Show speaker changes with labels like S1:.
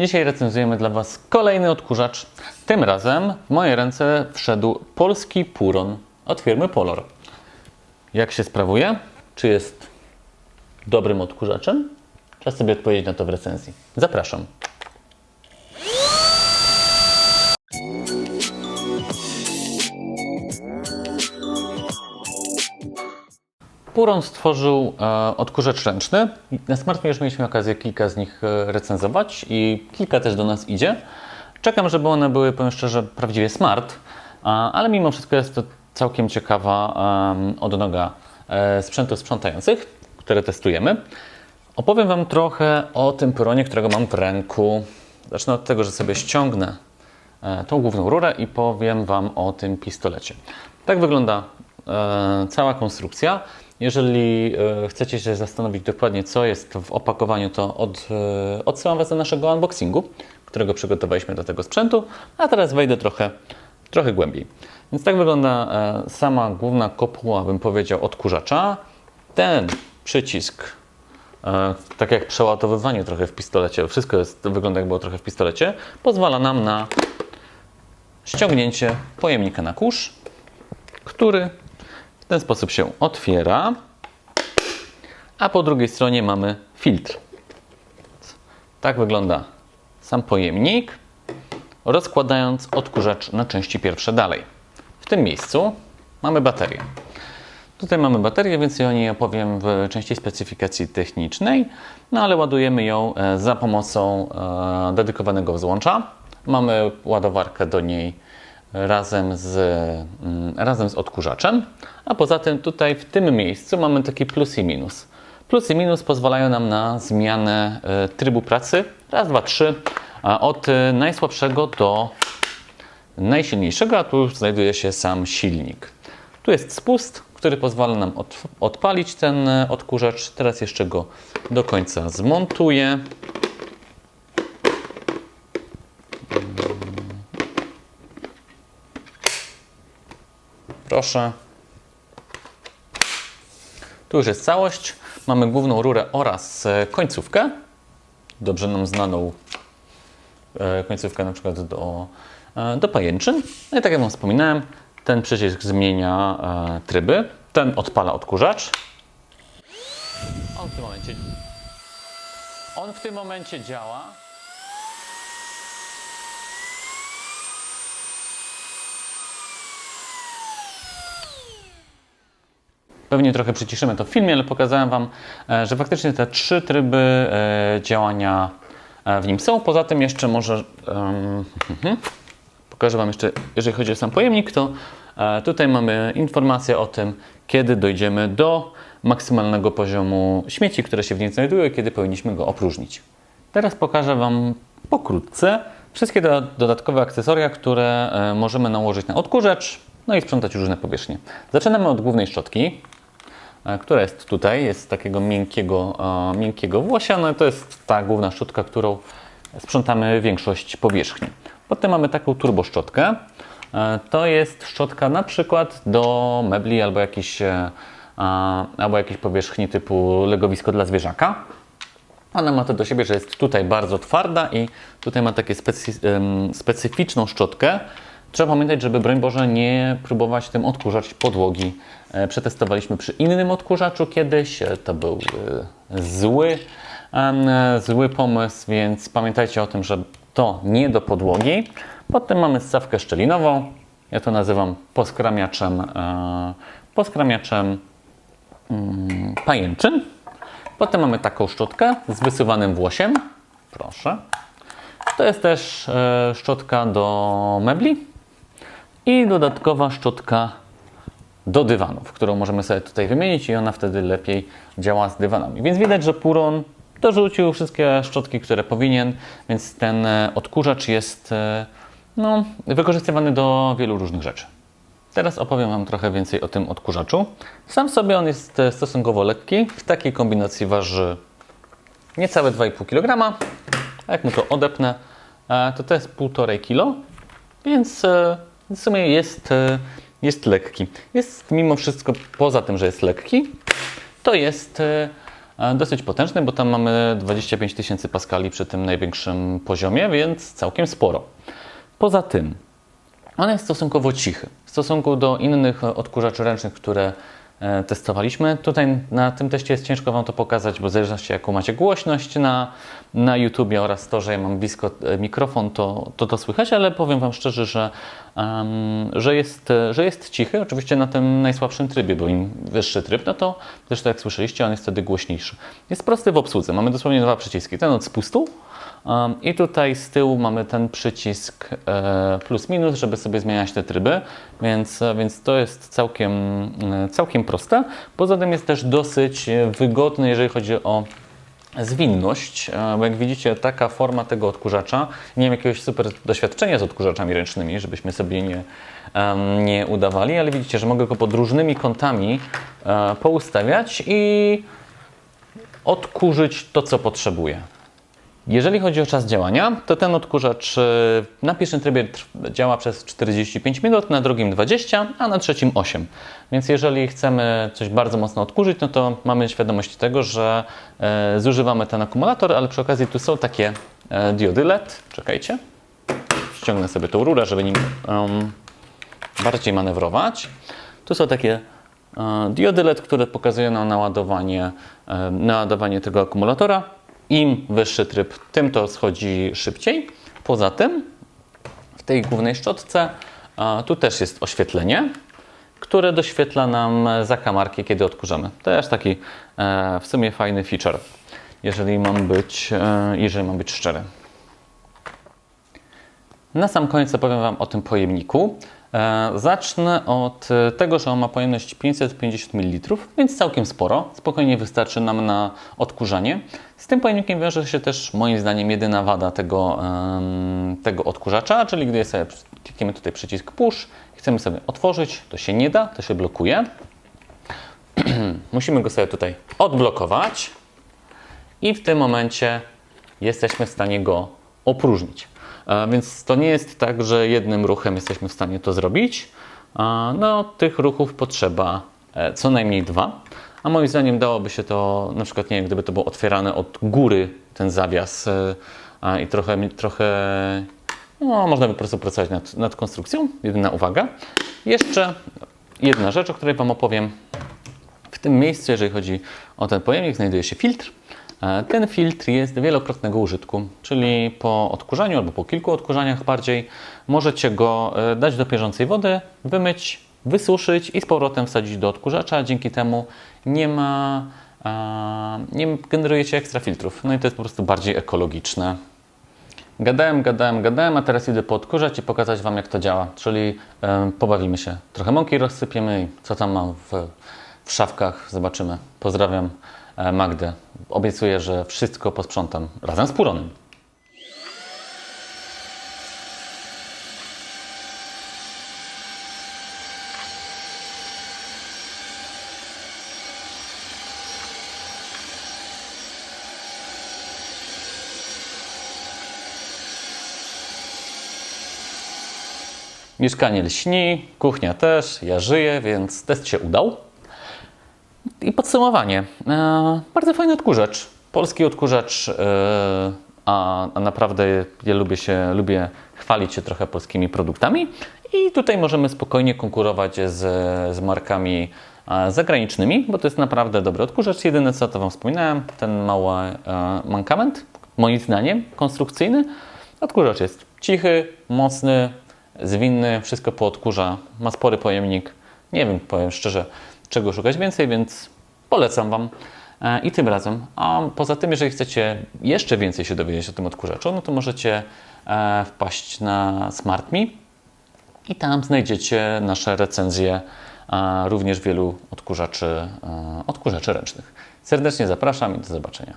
S1: Dzisiaj recenzujemy dla Was kolejny odkurzacz. Tym razem w moje ręce wszedł polski Puron od firmy Polor. Jak się sprawuje? Czy jest dobrym odkurzaczem? Czas sobie odpowiedzieć na to w recenzji. Zapraszam. Puron stworzył e, odkurzacz ręczny. Na Smartfie już mieliśmy okazję kilka z nich e, recenzować i kilka też do nas idzie. Czekam, żeby one były, powiem szczerze, prawdziwie smart, ale mimo wszystko jest to całkiem ciekawa odnoga e, sprzętów sprzątających, które testujemy. Opowiem Wam trochę o tym Puronie, którego mam w ręku. Zacznę od tego, że sobie ściągnę tą główną rurę i powiem Wam o tym pistolecie. Tak wygląda cała konstrukcja. Jeżeli e, chcecie się zastanowić dokładnie, co jest w opakowaniu, to od, e, odsyłam Was do naszego unboxingu, którego przygotowaliśmy do tego sprzętu, a teraz wejdę trochę, trochę głębiej. Więc tak wygląda e, sama główna kopuła, bym powiedział, odkurzacza. Ten przycisk tak jak przeładowywanie trochę w pistolecie, wszystko jest, wygląda jak było trochę w pistolecie, pozwala nam na ściągnięcie pojemnika na kurz, który w ten sposób się otwiera, a po drugiej stronie mamy filtr. Tak wygląda sam pojemnik, rozkładając odkurzacz na części pierwsze dalej. W tym miejscu mamy baterię. Tutaj mamy baterię, więcej o niej opowiem w części specyfikacji technicznej, no ale ładujemy ją e, za pomocą e, dedykowanego złącza. Mamy ładowarkę do niej razem z, mm, razem z odkurzaczem, a poza tym tutaj w tym miejscu mamy taki plus i minus. Plus i minus pozwalają nam na zmianę e, trybu pracy, raz, dwa, trzy, od e, najsłabszego do najsilniejszego, a tu znajduje się sam silnik. Tu jest spust, który pozwala nam od, odpalić ten e, odkurzacz. Teraz jeszcze go do końca zmontuję. Proszę. Tu już jest całość. Mamy główną rurę oraz e, końcówkę. Dobrze nam znaną e, końcówkę na przykład do, e, do pajęczyn. No i tak jak Wam wspominałem, ten przycisk zmienia tryby, ten odpala odkurzacz. On w tym momencie, on w tym momencie działa. Pewnie trochę przyciszymy to w filmie, ale pokazałem Wam, e, że faktycznie te trzy tryby e, działania e, w nim są. Poza tym jeszcze może em, pokażę Wam jeszcze, jeżeli chodzi o sam pojemnik, to tutaj mamy informację o tym, kiedy dojdziemy do maksymalnego poziomu śmieci, które się w nim znajdują i kiedy powinniśmy go opróżnić. Teraz pokażę Wam pokrótce wszystkie do, dodatkowe akcesoria, które możemy nałożyć na odkurzacz, no i sprzątać różne powierzchnie. Zaczynamy od głównej szczotki, która jest tutaj, jest z takiego miękkiego, e, miękkiego włosia. No, to jest ta główna szczotka, którą sprzątamy większość powierzchni. Potem mamy taką turboszczotkę. E, To jest szczotka na przykład do mebli albo jakiejś, e, albo jakiejś powierzchni typu legowisko dla zwierzaka. Ona ma to do siebie, że jest tutaj bardzo twarda i tutaj ma takie specy, specyficzną szczotkę. Trzeba pamiętać, żeby broń Boże nie próbować tym odkurzać podłogi. E, Przetestowaliśmy przy innym odkurzaczu kiedyś. E, To był e, zły, zły pomysł, więc pamiętajcie o tym, że to nie do podłogi. Potem mamy ssawkę szczelinową. Ja to nazywam poskramiaczem, poskramiaczem mm, pajęczym. Potem mamy taką szczotkę z wysuwanym włosiem. Proszę. To jest też szczotka do mebli i dodatkowa szczotka do dywanów, którą możemy sobie tutaj wymienić i ona wtedy lepiej działa z dywanami. Więc widać, że Puron dorzucił wszystkie szczotki, które powinien, więc ten e, odkurzacz jest e, no, wykorzystywany do wielu różnych rzeczy. Teraz opowiem Wam trochę więcej o tym odkurzaczu. Sam sobie on jest e, stosunkowo lekki. W takiej kombinacji waży niecałe 2,5 kg. A jak mu to odepnę, to to jest 1,5 kg, więc w sumie jest, e, jest lekki. Jest mimo wszystko, poza tym, że jest lekki, to jest, e, e, dosyć potężny, bo tam mamy 25 tysięcy paskali przy tym największym poziomie, więc całkiem sporo. Poza tym, on jest stosunkowo cichy w stosunku do innych odkurzaczy ręcznych, które testowaliśmy. Tutaj na tym teście jest ciężko Wam to pokazać, bo w zależności jaką macie głośność na, na YouTubie oraz to, że ja mam blisko mikrofon, to, to to słychać, ale powiem Wam szczerze, że, że, jest, że jest cichy, oczywiście na tym najsłabszym trybie, bo im wyższy tryb, no to tak jak słyszeliście, on jest wtedy głośniejszy. Jest prosty w obsłudze, mamy dosłownie dwa przyciski, ten od spustu I tutaj z tyłu mamy ten przycisk e, plus minus, żeby sobie zmieniać te tryby, więc, więc to jest całkiem, e, całkiem proste. Poza tym jest też dosyć wygodny, jeżeli chodzi o zwinność, e, bo jak widzicie taka forma tego odkurzacza, nie mam jakiegoś super doświadczenia z odkurzaczami ręcznymi, żebyśmy sobie nie, nie udawali, ale widzicie, że mogę go pod różnymi kątami e, poustawiać i odkurzyć to, co potrzebuję. Jeżeli chodzi o czas działania, to ten odkurzacz e, na pierwszym trybie działa przez 45 minut, na drugim 20, a na trzecim 8. Więc jeżeli chcemy coś bardzo mocno odkurzyć, no to mamy świadomość tego, że e, zużywamy ten akumulator, ale przy okazji tu są takie e, diody LED. Czekajcie. Ściągnę sobie tą rurę, żeby nim em, bardziej manewrować. Tu są takie e, diody LED, które pokazują nam naładowanie, naładowanie tego akumulatora. Im wyższy tryb, tym to schodzi szybciej. Poza tym w tej głównej szczotce tu też jest oświetlenie, które doświetla nam zakamarki, kiedy odkurzamy. Też taki e, w sumie fajny feature, jeżeli mam być, e, jeżeli mam być szczery. Na sam koniec opowiem Wam o tym pojemniku. E, zacznę od e, tego, że on ma pojemność 550 ml, więc całkiem sporo. Spokojnie wystarczy nam na odkurzanie. Z tym pojemnikiem wiąże się też moim zdaniem jedyna wada tego, tego odkurzacza, czyli gdy sobie klikniemy tutaj przycisk push i chcemy sobie otworzyć, to się nie da, to się blokuje. Musimy go sobie tutaj odblokować i w tym momencie jesteśmy w stanie go opróżnić. Więc to nie jest tak, że jednym ruchem jesteśmy w stanie to zrobić. No, tych ruchów potrzeba e, co najmniej dwa. A moim zdaniem dałoby się to, na przykład, nie wiem, gdyby to było otwierane od góry, ten zawias e, i trochę, trochę no, można by po prostu pracować nad, nad konstrukcją. Jedyna uwaga. Jeszcze jedna rzecz, o której Wam opowiem. W tym miejscu, jeżeli chodzi o ten pojemnik, znajduje się filtr. E, Ten filtr jest wielokrotnego użytku, czyli po odkurzaniu albo po kilku odkurzaniach bardziej możecie go e, dać do bieżącej wody, wymyć, wysuszyć i z powrotem wsadzić do odkurzacza. Dzięki temu nie ma, e, nie generujecie ekstra filtrów. No i to jest po prostu bardziej ekologiczne. Gadałem, gadałem, gadałem, a teraz idę poodkurzać i pokazać Wam, jak to działa. Czyli pobawimy się. Trochę mąki rozsypiemy i co tam mam w, w szafkach, zobaczymy. Pozdrawiam Magdę. Obiecuję, że wszystko posprzątam razem z Puronem. Mieszkanie lśni, kuchnia też, ja żyję, więc test się udał. I podsumowanie. E, bardzo fajny odkurzacz. Polski odkurzacz, e, a, a naprawdę ja lubię się, lubię chwalić się trochę polskimi produktami. I tutaj możemy spokojnie konkurować z, z markami e, zagranicznymi, bo to jest naprawdę dobry odkurzacz. Jedyne co to Wam wspominałem, ten mały mankament, moim zdaniem, konstrukcyjny. Odkurzacz jest cichy, mocny, zwinny, wszystko poodkurza, ma spory pojemnik. Nie wiem, powiem szczerze, czego szukać więcej, więc polecam Wam e, i tym razem. A poza tym, jeżeli chcecie jeszcze więcej się dowiedzieć o tym odkurzaczu, no to możecie e, wpaść na SmartMe i tam znajdziecie nasze recenzje e, również wielu odkurzaczy, odkurzaczy ręcznych. Serdecznie zapraszam i do zobaczenia.